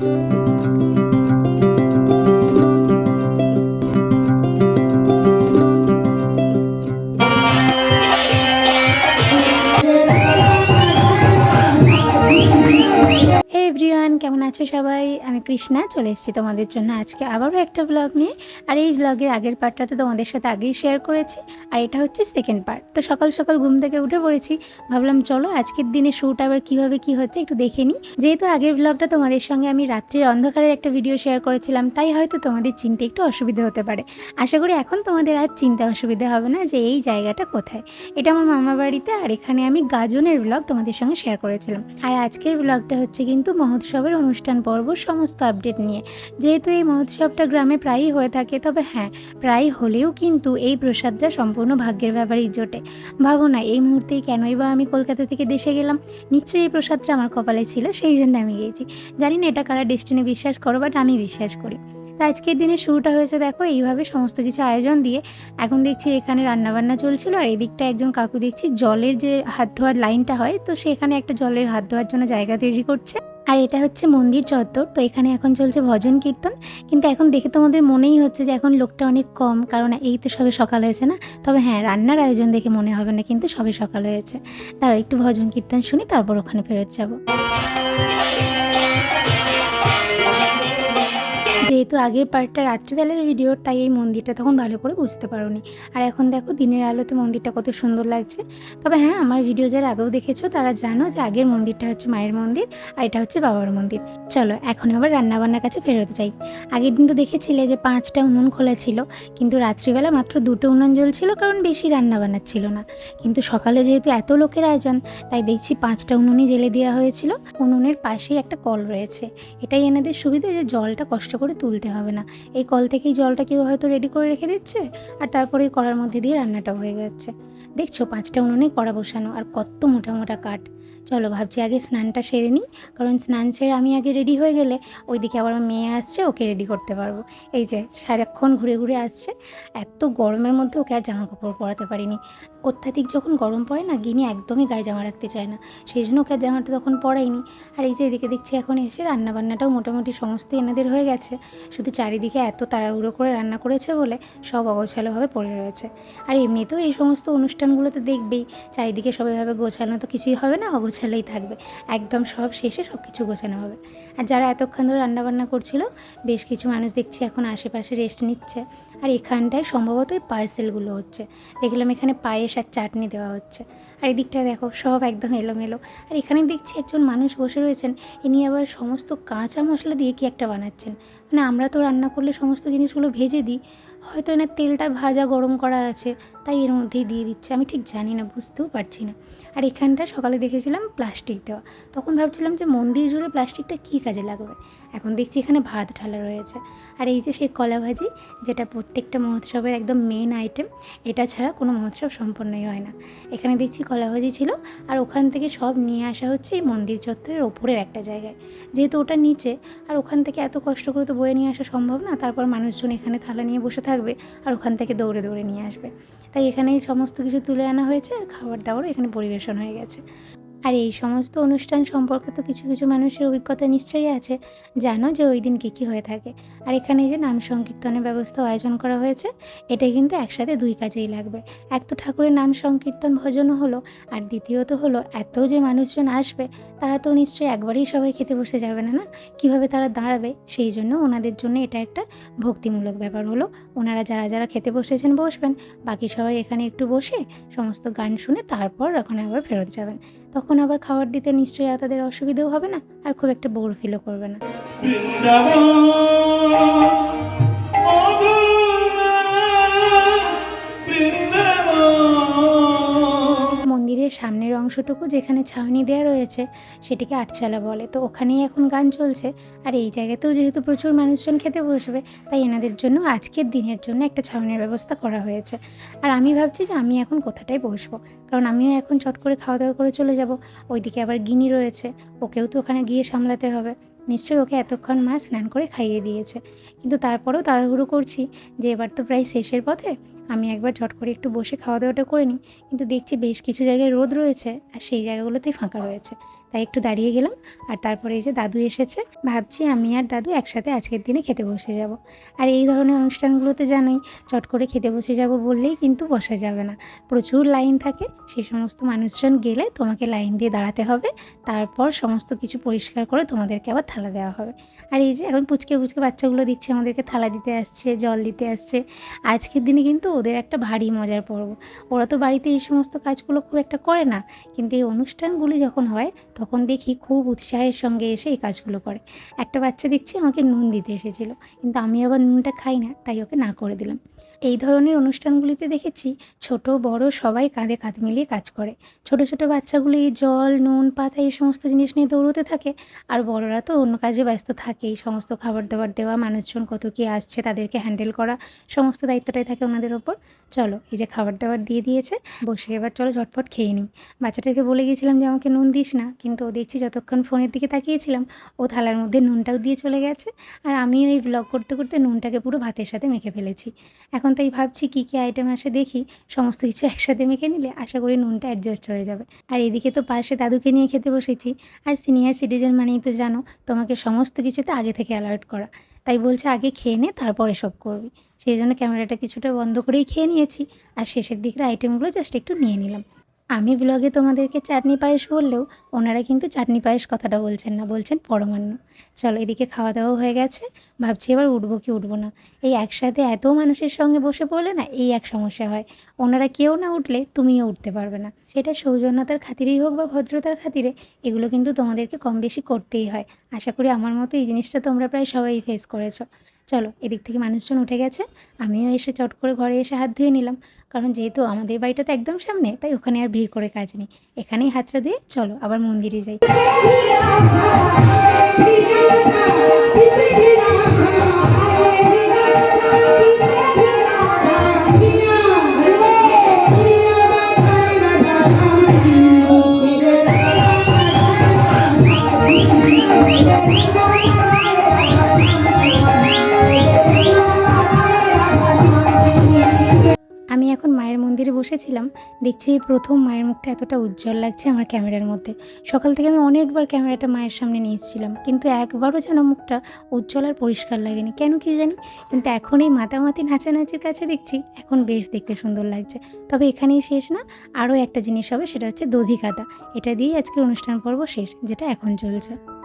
Thank you. Krishna চলে এসেছি তোমাদের জন্য। আজকে আবারও একটা ব্লগ নিয়ে। আর এই ব্লগের আগের পার্টটা তো তোমাদের সাথে আগেই শেয়ার করেছি। আর এটা হচ্ছে সেকেন্ড পার্ট তো সকাল সকাল ঘুম থেকে উঠে পড়েছি। ভাবলাম, চলো আজকের দিনে শ্যুট আবার কীভাবে কী হচ্ছে একটু দেখে নিই। যেহেতু আগের ব্লগটা তোমাদের সঙ্গে আমি রাত্রির অন্ধকারের একটা ভিডিও শেয়ার করেছিলাম, তাই হয়তো তোমাদের চিনতে একটু অসুবিধা হতে পারে। আশা করি এখন তোমাদের আর চিনতে অসুবিধা হবে না যে এই জায়গাটা কোথায়। এটা আমার মামা বাড়িতে আর এখানে আমি গাজনের ব্লগ তোমাদের সঙ্গে শেয়ার করেছিলাম। আর আজকের ব্লগটা হচ্ছে কিন্তু মহোৎসবের অনুষ্ঠান পর্ব, সমস্ত আপডেট নিয়ে। যেহেতু এই মহোৎসবটা গ্রামে প্রায়ই হয়ে থাকে, তবে হ্যাঁ প্রায় হলেও কিন্তু এই প্রসাদটা সম্পূর্ণ ভাগ্যের ব্যাপারেই জোটে। ভাবো না, এই মুহূর্তেই কেনই বা আমি কলকাতা থেকে দেশে গেলাম? নিশ্চয়ই এই প্রসাদটা আমার কপালে ছিল, সেই জন্য আমি গিয়েছি। জানি না এটা কারা ডেস্টিনি বিশ্বাস করো বাট আমি বিশ্বাস করি। তো আজকের দিনে শুরুটা হয়েছে দেখো, এইভাবে সমস্ত কিছু আয়োজন দিয়ে। এখন দেখছি এখানে রান্নাবান্না চলছিল, আর এদিকটা একজন কাকু দেখছি জলের যে হাত ধোয়ার লাইনটা হয়, তো সেখানে একটা জলের হাত ধোয়ার জন্য জায়গা তৈরি করছে। আর এটা হচ্ছে মন্দির চত্বর, তো এখানে এখন চলছে ভজন কীর্তন। কিন্তু এখন দেখে তোমাদের মনেই হচ্ছে যে এখন লোকটা অনেক কম, কারণ এই তো সবে সকাল হয়েছে না? তবে হ্যাঁ রান্নার আয়োজন দেখে মনে হবে না, কিন্তু সবে সকাল হয়েছে। তার একটু ভজন কীর্তন শুনি, তারপর ওখানে ফেরত যাব। যেহেতু আগের পার্টটা রাত্রিবেলার ভিডিও তাই এই মন্দিরটা তখন ভালো করে বুঝতে পারোনি। আর এখন দেখো দিনের আলোতে মন্দিরটা কত সুন্দর লাগছে। তবে হ্যাঁ আমার ভিডিও যারা আগেও দেখেছ, তারা জানো যে আগের মন্দিরটা হচ্ছে মায়ের মন্দির আর এটা হচ্ছে বাবার মন্দির। চলো, এখন আবার রান্নাবান্নার কাছে ফেরত যাই। আগের দিন তো দেখেছিলে যে পাঁচটা উনুন খোলা ছিল, কিন্তু রাত্রিবেলা মাত্র দুটো উনুন জ্বলছিল, কারণ বেশি রান্নাবান্নার ছিল না। কিন্তু সকালে যেহেতু এত লোকের আয়োজন, তাই দেখছি পাঁচটা উনুনই জেলে দেওয়া হয়েছিল। উনুনের পাশেই একটা কল রয়েছে। এটাই এনাদের সুবিধা যে জলটা কষ্ট করে তুলতে হবে না। এই কল থেকেই জলটা কেউ হয়তো রেডি করে রেখে দিচ্ছে, আর তারপরে কড়ার মধ্যে দিয়ে রান্নাটা হয়ে যাচ্ছে। দেখছ, পাঁচটা উনুনে কড়া বসানো, আর কত মোটা মোটা কাঠ। চলো ভাবছি আগে স্নানটা সেরে নিই, কারণ স্নান সেরে আমি আগে রেডি হয়ে গেলে ওইদিকে আবার মেয়ে আসছে, ওকে রেডি করতে পারব। এই যে সারাক্ষণ ঘুরে ঘুরে আসছে, এত গরমের মধ্যে ওকে আর জামা কাপড় পরাতে পারিনি। অত্যাধিক যখন গরম পড়ে না, গিনি একদমই গায়ে জামা রাখতে চায় না। সেই জন্য ওকে আর জামাটা তখন পরাইনি। আর এই যে এদিকে দেখছি এখন এসে রান্নাবান্নাটাও মোটামুটি সমস্ত এনাদের হয়ে গেছে। শুধু চারিদিকে এত তাড়াহুড়ো করে রান্না করেছে বলে সব অগোছালোভাবে পড়ে রয়েছে। আর এমনিতেও এই সমস্ত অনুষ্ঠানগুলোতে দেখবেই, চারিদিকে সব এভাবে গোছানো তো কিছুই হবে না অগোছালোই থাকবে। একদম সব শেষে সব কিছু গোছানো হবে। আর যারা এতক্ষণ ধরে রান্নাবান্না করছিল, বেশ কিছু মানুষ দেখছি এখন আশেপাশে রেস্ট নিচ্ছে। আর এখানটায় সম্ভবত ওই পার্সেলগুলো হচ্ছে। দেখলাম এখানে পায়েস আর চাটনি দেওয়া হচ্ছে। আর এদিকটা দেখো, সব একদম এলোমেলো। আর এখানে দেখছি একজন মানুষ বসে রয়েছেন। ইনি আবার সমস্ত কাঁচা মশলা দিয়ে কি একটা বানাচ্ছেন। মানে আমরা তো রান্না করলে সমস্ত জিনিসগুলো ভেজে দিই। হয়তো এনার তেলটা ভাজা গরম করা আছে, তাই এর মধ্যেই দিয়ে দিচ্ছে। আমি ঠিক জানি না, বুঝতেও পারছি না। আর এখানটা সকালে দেখেছিলাম প্লাস্টিক দেওয়া। তখন ভাবছিলাম যে মন্দির জুড়ে প্লাস্টিকটা কী কাজে লাগবে? এখন দেখছি এখানে ভাত ঢালা রয়েছে। আর এই যে সেই কলা ভাজি, যেটা প্রত্যেকটা মহোৎসবের একদম মেন আইটেম এটা ছাড়া কোনো মহোৎসব সম্পন্নই হয় না। এখানে দেখছি কলা ভাজি ছিল, আর ওখান থেকে সব নিয়ে আসা হচ্ছে এই মন্দির চত্বরের ওপরের একটা জায়গায়। যেহেতু ওটা নিচে, আর ওখান থেকে এত কষ্ট করে তো বয়ে নিয়ে আসা সম্ভব না, তারপর মানুষজন এখানে থালা নিয়ে বসে থাকবে, আর ওখান থেকে দৌড়ে দৌড়ে নিয়ে আসবে। তাই এখানেই সমস্ত কিছু তুলে আনা হয়েছে আর খাবার দাবার এখানে পরিবেশন হয়ে গেছে। আর এই সমস্ত অনুষ্ঠান সম্পর্কে তো কিছু কিছু মানুষের অভিজ্ঞতা নিশ্চয়ই আছে। জানো যে ওই দিন কী কী হয়ে থাকে। আর এখানে যে নাম সংকীর্তনের ব্যবস্থা আয়োজন করা হয়েছে। এটা কিন্তু একসাথে দুই কাজেই লাগবে। এক তো ঠাকুরের নাম সংকীর্তন ভজনও হলো, আর দ্বিতীয়ত হলো এত যে মানুষজন আসবে, তারা তো নিশ্চয়ই একবারেই সবাই খেতে বসে যাবে না না? কীভাবে তারা দাঁড়াবে? সেই জন্য ওনাদের জন্য এটা একটা ভক্তিমূলক ব্যাপার হলো। ওনারা যারা যারা খেতে বসেছেন বসবেন, বাকি সবাই এখানে একটু বসে সমস্ত গান শুনে তারপর ওখানে আবার ফেরত যাবেন। তখন আবার খাবার দিতে নিশ্চয়ই আর তাদের অসুবিধেও হবে না, আর খুব একটা বোর ফিলও করবে না। সামনের অংশটুকু যেখানে ছাউনি দেওয়া রয়েছে, সেটিকে আটচালা বলে। তো ওখানেই এখন গান চলছে। আর এই জায়গাতেও যেহেতু প্রচুর মানুষজন খেতে বসবে, তাই এনাদের জন্য আজকের দিনের জন্য একটা ছাউনির ব্যবস্থা করা হয়েছে। আর আমি ভাবছি যে আমি এখন কোথাটায় বসবো? কারণ আমিও এখন চট করে খাওয়া দাওয়া করে চলে যাব। ওইদিকে আবার গিনি রয়েছে। ওকেও তো ওখানে গিয়ে সামলাতে হবে। নিশ্চয়ই ওকে এতক্ষণ মা স্নান করে খাইয়ে দিয়েছে। কিন্তু তারপরেও তাড়াহুড়ো করছি যে এবার তো প্রায় শেষের পথে আমি একবার ঝট করে একটু বসে খাওয়া দাওয়াটা করে নিই, কিন্তু দেখছি বেশ কিছু জায়গায় রোদ রয়েছে আর সেই জায়গাগুলোতেই ফাঁকা রয়েছে। তাই একটু দাঁড়িয়ে গেলাম আর তারপরে এই যে দাদু এসেছে, ভাবছি আমি আর দাদু একসাথে আজকের দিনে খেতে বসে যাব। আর এই ধরনের অনুষ্ঠানগুলোতে জানোই, চট করে খেতে বসে যাব বললেই কিন্তু বসা যাবে না। প্রচুর লাইন থাকে সেই সমস্ত মানুষজন গেলে তোমাকে লাইন দিয়ে দাঁড়াতে হবে, তারপর সমস্ত কিছু পরিষ্কার করে তোমাদেরকে আবার থালা দেওয়া হবে। আর এই যে এখন পুচকে পুচকে বাচ্চাগুলো দিচ্ছে, আমাদেরকে থালা দিতে আসছে, জল দিতে আসছে। আজকের দিনে কিন্তু ওদের একটা ভারী মজার পর্ব। ওরা তো বাড়িতে এই সমস্ত কাজগুলো খুব একটা করে না। কিন্তু এই অনুষ্ঠানগুলি যখন হয়, তখন দেখি খুব উৎসাহের সঙ্গে এসে এই কাজগুলো করে। একটা বাচ্চা দেখছি আমাকে নুন দিতে এসেছিল। কিন্তু আমি আবার নুনটা খাই না, তাই ওকে না করে দিলাম। এই ধরনের অনুষ্ঠানগুলিতে দেখেছি ছোট, বড় সবাই কাঁধে কাঁধ মিলিয়ে কাজ করে। ছোট ছোট বাচ্চাগুলি জল, নুন, পাতা এই সমস্ত জিনিস নিয়ে দৌড়তে থাকে আর বড়রা তো অন্য কাজে ব্যস্ত থাকেই। সমস্ত খাবার দাবার দেওয়া, মানুষজন কত কী আসছে তাদেরকে হ্যান্ডেল করা, সমস্ত দায়িত্বটাই থাকে ওনাদের ওপর। চলো, এই যে খাবার দাবার দিয়ে দিয়েছে, বসে এবার চলো ঝটপট খেয়ে নিই। বাচ্চাটাকে বলে গিয়েছিলাম যে, আমাকে নুন দিস না। কিন্তু ও দেখছি যতক্ষণ ফোনের দিকে তাকিয়েছিলাম, ও থালার মধ্যে নুনটাও দিয়ে চলে গেছে। আর আমিও এই ব্লগ করতে করতে নুনটাকে পুরো ভাতের সাথে মেখে ফেলেছি। এখন তাই ভাবছি কী কী আইটেম আসে দেখি, সমস্ত কিছু একসাথে মেখে নিলে আশা করি নুনটা অ্যাডজাস্ট হয়ে যাবে। আর এদিকে তো পাশে দাদুকে নিয়ে খেতে বসেছি। আর সিনিয়র সিটিজেন মানেই তো জানো, তোমাকে সমস্ত কিছুতে আগে থেকে অ্যালার্ট করা। তাই বলছে আগে খেয়ে নে, তারপরে সব করবি। সেই জন্য ক্যামেরাটা কিছুটা বন্ধ করেই খেয়ে নিয়েছি। আর শেষের দিকের আইটেমগুলো জাস্ট একটু নিয়ে নিলাম। আমি ব্লগে তোমাদেরকে চাটনি পায়েস বললেও ওনারা কিন্তু চাটনি পায়েস কথাটা বলছেন না, বলছেন পরমান্ন। চলো এদিকে খাওয়া দাওয়া হয়ে গেছে, ভাবছি এবার উঠবো কি উঠবো না। এই একসাথে এত মানুষের সঙ্গে বসে পড়লে না এই এক সমস্যা হয়। ওনারা কেউ না উঠলে তুমিও উঠতে পারবে না। সেটা সৌজন্যতার খাতিরেই হোক বা ভদ্রতার খাতিরে, এগুলো কিন্তু তোমাদেরকে কম বেশি করতেই হয়। আশা করি আমার মতো এই জিনিসটা তোমরা প্রায় সবাই ফেস করেছ। চলো, এদিক থেকে মানুষজন উঠে গেছে। আমিও এসে চট করে ঘরে এসে হাত ধুয়ে নিলাম। কারণ যেহেতু আমাদের বাড়িটা তো একদম সামনে, তাই ওখানে আর ভিড় করে কাজ নেই। এখানেই হাতটা ধুয়ে চলো, আবার মন্দিরে যাই। আমি মন্দিরে দেখছি প্রথম মায়ের মুখটা এতটা উজ্জ্বল লাগছে আমার ক্যামেরার মধ্যে। সকাল থেকে আমি অনেকবার ক্যামেরাটা মায়ের সামনে নিয়ে এসেছিলাম, কিন্তু একবারও যেন মুখটা উজ্জ্বল আর পরিষ্কার লাগেনি। কেন কি জানি? কিন্তু এখন এই মাতামাতি নাচানাচির কাছে দেখছি, এখন বেশ দেখতে সুন্দর লাগছে। তবে এখানেই শেষ না, আরও একটা জিনিস হবে, সেটা হচ্ছে দধি কাদা এটা দিয়েই আজকের অনুষ্ঠান পর্ব শেষ, যেটা এখন চলছে।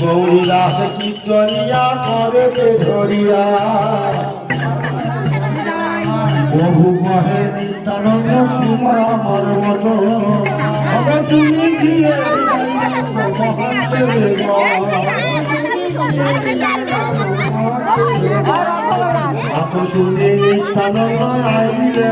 গৌরাস কীর্তনিয়া করে ধরিয়া বহু মহে নিত্যানন্দ কুমার আমার মতো হবে তুমি শুনে নিত্যানন্দ আইলে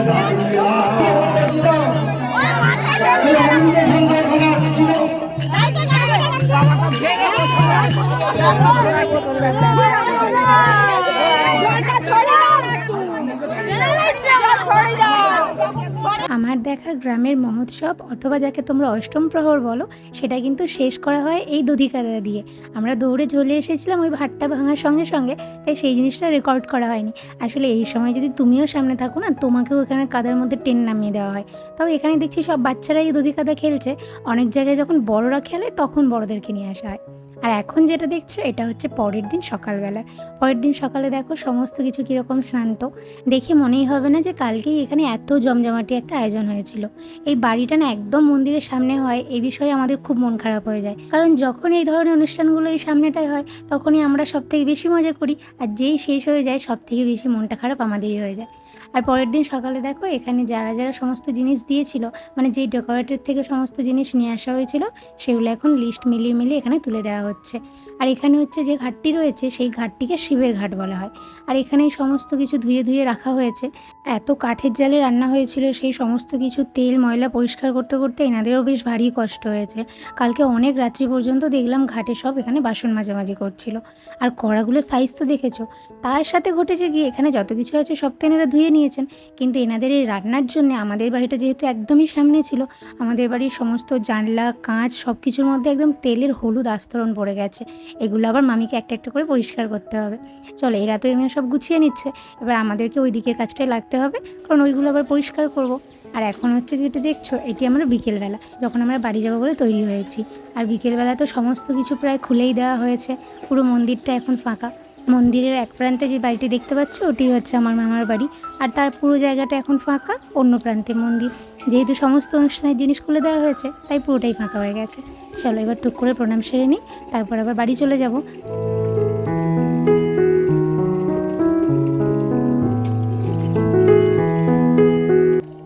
আমার দেখা গ্রামের মহোৎসব অথবা যাকে তোমরা অষ্টম প্রহর বলো, সেটা কিন্তু শেষ করা হয় এই দধি কাদা দিয়ে। আমরা দৌড়ে চলে এসেছিলাম ওই ভাতটা ভাঙার সঙ্গে সঙ্গে, তাই সেই জিনিসটা রেকর্ড করা হয়নি। আসলে এই সময় যদি তুমিও সামনে থাকো না, তোমাকেও এখানে কাদার মধ্যে টেন নামিয়ে দেওয়া হয়। তবে এখানে দেখছি সব বাচ্চারাই দধি কাদা খেলছে। অনেক জায়গায় যখন বড়রা খেলে, তখন বড়দেরকে নিয়ে আসা হয়। আর এখন যেটা দেখছ, এটা হচ্ছে পরের দিন সকালবেলা। পরের দিন সকালে দেখো সমস্ত কিছু কীরকম শান্ত। দেখে মনেই হবে না যে কালকেই এখানে এত জমজমাটি একটা আয়োজন হয়েছিল। এই বাড়িটা না একদম মন্দিরের সামনে হয় এই বিষয়ে আমাদের খুব মন খারাপ হয়ে যায়। কারণ যখন এই ধরনের অনুষ্ঠানগুলো এই সামনেটায় হয়, তখনই আমরা সব থেকে বেশি মজা করি। আর যেই শেষ হয়ে যায় সব থেকে বেশি মনটা খারাপ আমাদেরই হয়ে যায়। আর পরের দিন সকালে দেখো এখানে যারা যারা সমস্ত জিনিস দিয়েছিল মানে যেই ডেকোরেটের থেকে সমস্ত জিনিস নিয়ে আসা হয়েছিল, সেগুলো এখন লিস্ট মিলিয়ে মিলিয়ে এখানে তুলে দেওয়া হচ্ছে। আর এখানে হচ্ছে যে ঘাটটি রয়েছে, সেই ঘাটটিকে শিবের ঘাট বলা হয়। আর এখানে সমস্ত কিছু ধুয়ে ধুয়ে রাখা হয়েছে। এত কাঠের জালে রান্না হয়েছিল, সেই সমস্ত কিছু তেল, ময়লা পরিষ্কার করতে করতে এনাদেরও বেশ ভারী কষ্ট হয়েছে। কালকে অনেক রাত্রি পর্যন্ত দেখলাম ঘাটে সব এখানে বাসন মাঝামাঝি করছিল। আর কড়াগুলোর সাইজ তো দেখেছ? তার সাথে ঘটেছে গিয়ে এখানে যত কিছু আছে সব তো এনারা ধুয়ে নিয়েছেন। কিন্তু এনাদের এই রান্নার জন্য আমাদের বাড়িটা যেহেতু একদমই সামনে ছিল, আমাদের বাড়ির সমস্ত জানলা, কাঁচ সব কিছুর মধ্যে একদম তেলের হলুদ আস্তরণ পড়ে গেছে। এগুলো আবার মামিকে একটা একটা করে পরিষ্কার করতে হবে। চলো এরা তো এমনি সব গুছিয়ে নিচ্ছে, এবার আমাদেরকে ওই দিকের কাজটাই লাগতে হবে, কারণ ওইগুলো আবার পরিষ্কার করব। আর এখন হচ্ছে যেটা দেখছ, এটি আমরা বিকেলবেলা, যখন আমরা বাড়ি যাব বলে তৈরি হয়েছি। আর বিকেলবেলা তো সমস্ত কিছু প্রায় খুলেই দেওয়া হয়েছে, পুরো মন্দিরটা এখন ফাঁকা। মন্দিরের এক প্রান্তে যে বাড়িটি দেখতে পাচ্ছ, ওটি হচ্ছে আমার মামার বাড়ি। আর তার পুরো জায়গাটা এখন ফাঁকা, অন্য প্রান্তে মন্দির। যেহেতু সমস্ত অনুষ্ঠানের জিনিস খুলে দেওয়া হয়েছে, তাই পুরোটাই ফাঁকা হয়ে গেছে। চলো এবার টুক করে প্রণাম সেরে নিই, তারপর আবার বাড়ি চলে যাব।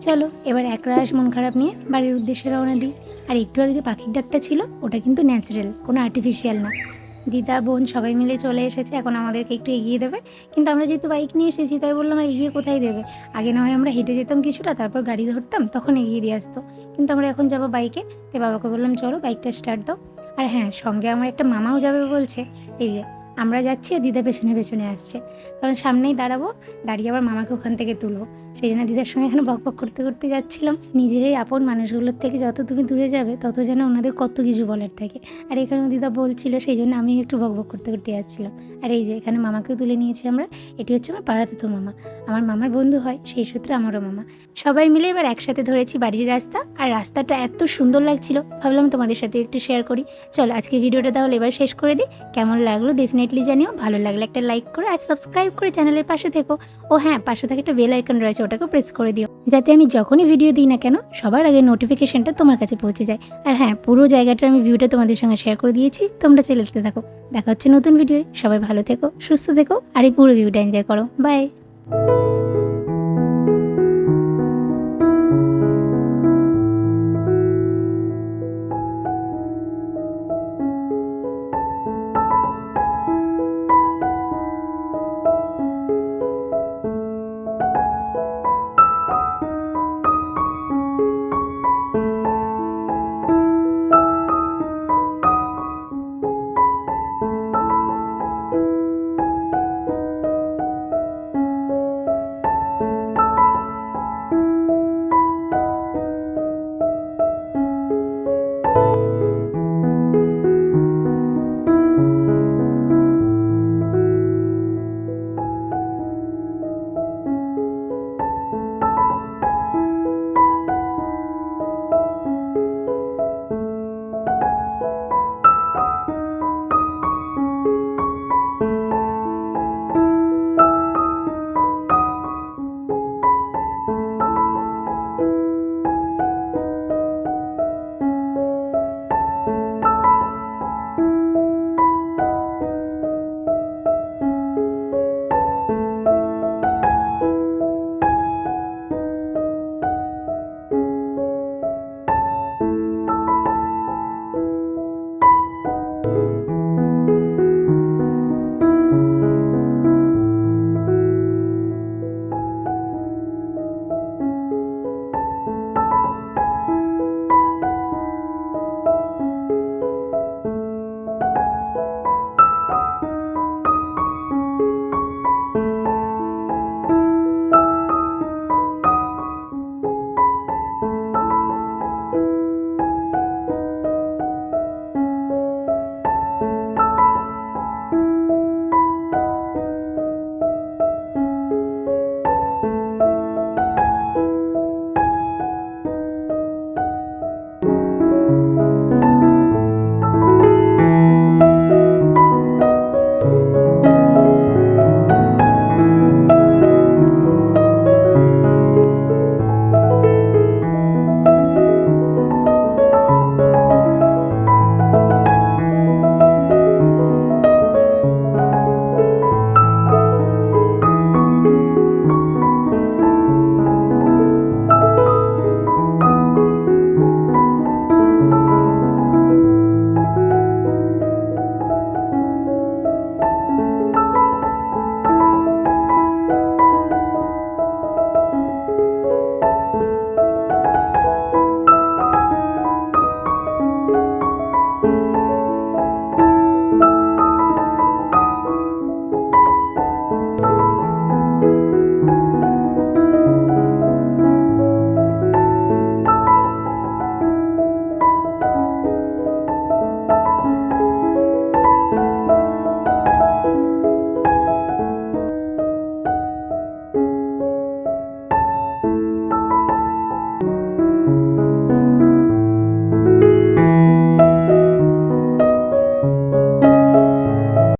চলো এবার একরাশ মন খারাপ নিয়ে, বাড়ির উদ্দেশ্যে রওনা দিই। আর একটু আগে যে পাখির ডাকটা ছিল, ওটা কিন্তু ন্যাচারাল কোনো আর্টিফিশিয়াল না। দিদা, বোন সবাই মিলে চলে এসেছে, এখন আমাদেরকে একটু এগিয়ে দেবে। কিন্তু আমরা যেহেতু বাইক নিয়ে এসেছি, তাই বললাম আর এগিয়ে কোথায় দেবে? আগে না হয় আমরা হেঁটে যেতাম কিছুটা, তারপর গাড়ি ধরতাম, তখন এগিয়ে দিয়ে আসতো। কিন্তু আমরা এখন যাব বাইকে। তাই বাবাকে বললাম, চলো বাইকটা স্টার্ট দাও। আর হ্যাঁ সঙ্গে আমার একটা মামাও যাবে বলছে, এই যে আমরা যাচ্ছি আর দিদা পেছনে পেছনে আসছে। কারণ সামনেই দাঁড়াবো, দাঁড়িয়ে আবার মামাকে ওখান থেকে তুলবো। সেই জন্য দিদার সঙ্গে এখানে বক বক করতে করতে যাচ্ছিলাম। নিজেরই আপন মানুষগুলোর থেকে যত তুমি দূরে যাবে, তত যেন ওনাদের কত কিছু বলার থাকে। আর এখানে দিদা বলছিল, সেই জন্য আমি একটু বক বক করতে করতে যাচ্ছিলাম। আর এই যে এখানে মামাকেও তুলে নিয়েছি আমরা, এটি হচ্ছে আমার পাড়াতে তো মামা। আমার মামার বন্ধু হয়, সেই সূত্রে আমারও মামা। সবাই মিলে এবার একসাথে ধরেছি বাড়ির রাস্তা, আর রাস্তাটা এত সুন্দর লাগছিল। ভাবলাম তোমাদের সাথে একটু শেয়ার করি। চলো আজকে ভিডিওটা তাহলে এবার শেষ করে দিই। কেমন লাগল ডেফিনেটলি জানিও। ভালো লাগলে একটা লাইক করে, আর সাবস্ক্রাইব করে চ্যানেলের পাশে থেকো। ও হ্যাঁ পাশে থাকে একটা বেল আইকন রয়েছে ওটাকেও প্রেস করে দিও। যাতে আমি যখনই ভিডিও দিই না কেন, সবার আগে নোটিফিকেশনটা তোমার কাছে পৌঁছে যায়। আর হ্যাঁ পুরো জায়গাটা আমি ভিউটা তোমাদের সঙ্গে শেয়ার করে দিয়েছি, তোমরা চ্যানেলতে থাকো। দেখা হচ্ছে নতুন ভিডিও সবাই ভালো থেকো, সুস্থ থেকো, আর এই পুরো ভিউটা এনজয় করো। বাই